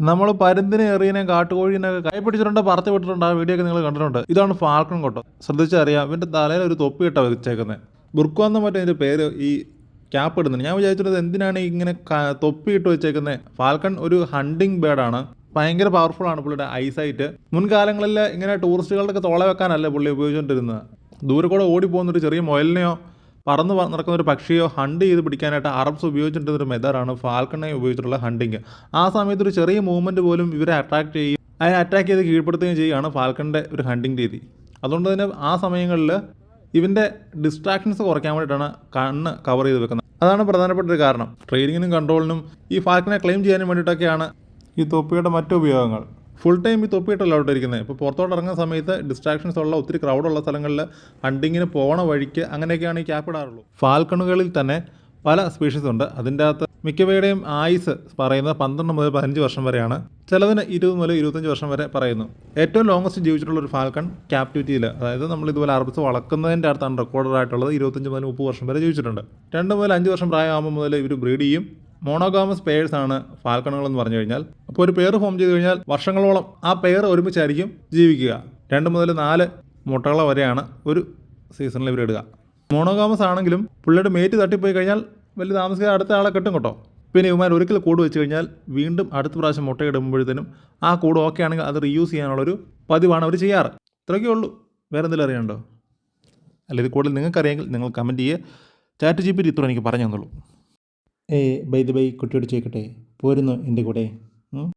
നമ്മൾ പരുന്തിനെ എറിയനെ കാട്ടുകോഴിനൊക്കെ കൈ പിടിച്ചിട്ടുണ്ട് പറത്തി വിട്ടിട്ടുണ്ട്. ആ വീഡിയോ ഒക്കെ നിങ്ങൾ കണ്ടിട്ടുണ്ട്. ഇതാണ് ഫാൽക്കൺ കൊട്ട. ശ്രദ്ധിച്ചറിയാം ഇവന്റെ തലയിൽ ഒരു തൊപ്പി ഇട്ടാ വെച്ചേക്കുന്നത് ബുർക്കുവെന്ന മറ്റേ ഇതിന്റെ പേര് ഈ ക്യാപ്പ് ഇടുന്നത് ഞാൻ വിചാരിച്ചത് എന്തിനാണ് ഇങ്ങനെ തൊപ്പി ഇട്ട് വെച്ചേക്കുന്നത് ഫാൽക്കൺ ഒരു ഹണ്ടിങ് ബേഡാണ് ഭയങ്കര പവർഫുൾ ആണ് പുള്ളിയുടെ ഐസൈറ്റ് മുൻകാലങ്ങളിൽ ഇങ്ങനെ ടൂറിസ്റ്റുകളുടെ ഒക്കെ തോളെ വെക്കാനല്ല പുള്ളി ഉപയോഗിച്ചുകൊണ്ടിരുന്നത് ദൂരെ കൂടെ ഓടിപ്പോകുന്ന ഒരു ചെറിയ മുയലിനെയോ പറന്ന് നടക്കുന്ന ഒരു പക്ഷിയോ ഹണ്ട് ചെയ്ത് പിടിക്കാനായിട്ട് അറബ്സ് ഉപയോഗിച്ചിട്ടുള്ള ഒരു മെത്തേഡാണ് ഫാൽക്കണെ ഉപയോഗിച്ചിട്ടുള്ള ഹണ്ടിങ് ആ സമയത്ത് ഒരു ചെറിയ മൂവ്മെന്റ് പോലും ഇവരെ അട്രാക്ട് ചെയ്യും അതിനെ അറ്റാക്ക് ചെയ്ത് കീഴ്പ്പെടുത്തുകയും ചെയ്യുകയാണ് ഫാൽക്കണിന്റെ ഒരു ഹണ്ടിങ് രീതി. അതുകൊണ്ട് തന്നെ ആ സമയങ്ങളിൽ ഇവന്റെ ഡിസ്ട്രാക്ഷൻസ് കുറയ്ക്കാൻ വേണ്ടിയിട്ടാണ് കണ്ണ് കവർ ചെയ്ത് വെക്കുന്നത്. അതാണ് പ്രധാനപ്പെട്ട ഒരു കാരണം. ട്രെയിനിങ്ങിനും കൺട്രോളിനും ഈ ഫാൽക്കനെ ക്ലെയിം ചെയ്യാനും വേണ്ടിയിട്ടൊക്കെയാണ് ഈ തൊപ്പിയുടെ മറ്റു ഉപയോഗങ്ങൾ. ഫുൾ ടൈം ഈ തൊപ്പിയിട്ടല്ല അവിടെ ഇരിക്കുന്നത് ഇപ്പോൾ പുറത്തോട്ട് ഇറങ്ങുന്ന സമയത്ത് ഡിസ്ട്രാക്ഷൻസ് ഉള്ള ഒത്തിരി ക്രൗഡുള്ള സ്ഥലങ്ങളിൽ ഹണ്ടിങ്ങിന് പോകണ വഴിക്ക് അങ്ങനെയൊക്കെയാണ് ഈ ക്യാപ്പ് ഇടാറുള്ളൂ. ഫാൽക്കണുകളിൽ തന്നെ പല സ്പീഷീസ് ഉണ്ട്. അതിന്റെ അകത്ത് മിക്കവയുടെയും ആയുസ് പറയുന്നത് പന്ത്രണ്ട് മുതൽ പതിനഞ്ച് വർഷം വരെയാണ്. ചിലതിന് ഇരുപത് മുതൽ ഇരുപത്തഞ്ച് വർഷം വരെ പറയുന്നു. ഏറ്റവും ലോങ്ങസ്റ്റ് ജീവിച്ചിട്ടുള്ള ഒരു ഫാൽക്കൺ ക്യാപ്റ്റിവിറ്റിയിൽ അതായത് നമ്മൾ ഇതുപോലെ അറബിസ് വളക്കുന്നതിന്റെ അടുത്താണ് റെക്കോർഡഡ് ആയിട്ടുള്ളത് ഇരുപത്തഞ്ച് മുതൽ മുപ്പത് വർഷം വരെ ജീവിച്ചിട്ടുണ്ട്. രണ്ട് മുതൽ അഞ്ച് വർഷം പ്രായമാകുമ്പോൾ മുതൽ ഇവർ ബ്രീഡ് ചെയ്യും. മോണോഗാമസ് പേഴ്സ് ആണ് ഫാൽക്കണുകൾ എന്ന് പറഞ്ഞു കഴിഞ്ഞാൽ. അപ്പോൾ ഒരു പേര് ഫോം ചെയ്ത് കഴിഞ്ഞാൽ വർഷങ്ങളോളം ആ പെയർ ഒരുമിച്ചായിരിക്കും ജീവിക്കുക. രണ്ട് മുതൽ നാല് മുട്ടകളെ വരെയാണ് ഒരു സീസണിൽ ഇവർ ഇടുക. മോണോഗാമസ് ആണെങ്കിലും പുള്ളിയുടെ മേറ്റ് തട്ടിപ്പോയി കഴിഞ്ഞാൽ വലിയ താമസിക്കാതെ അടുത്ത ആളെ കിട്ടും കേട്ടോ. പിന്നെ ഇവന്മാർ ഒരിക്കൽ കൂട് വെച്ച് കഴിഞ്ഞാൽ വീണ്ടും അടുത്ത പ്രാവശ്യം മുട്ടയിടുമ്പോഴത്തേനും ആ കൂട് ഓക്കെ ആണെങ്കിൽ അത് റീയൂസ് ചെയ്യാനുള്ളൊരു പതിവാണ് അവർ ചെയ്യാറ്. ഇത്രയൊക്കെ ഉള്ളൂ. വേറെ എന്തെങ്കിലും അറിയാനുണ്ടോ? അല്ല ഇത് കൂടുതൽ നിങ്ങൾക്കറിയാമെങ്കിൽ നിങ്ങൾ കമന്റ് ചെയ്യുക ചാറ്റ് ജി പി ടി ഇത്ര എനിക്ക് പറഞ്ഞു തന്നുള്ളൂ ഏ ബൈ ദ ബൈ കുട്ടിയോട് ചോദിക്കട്ടെ? പോരുന്നു എന്റെ കൂടെ.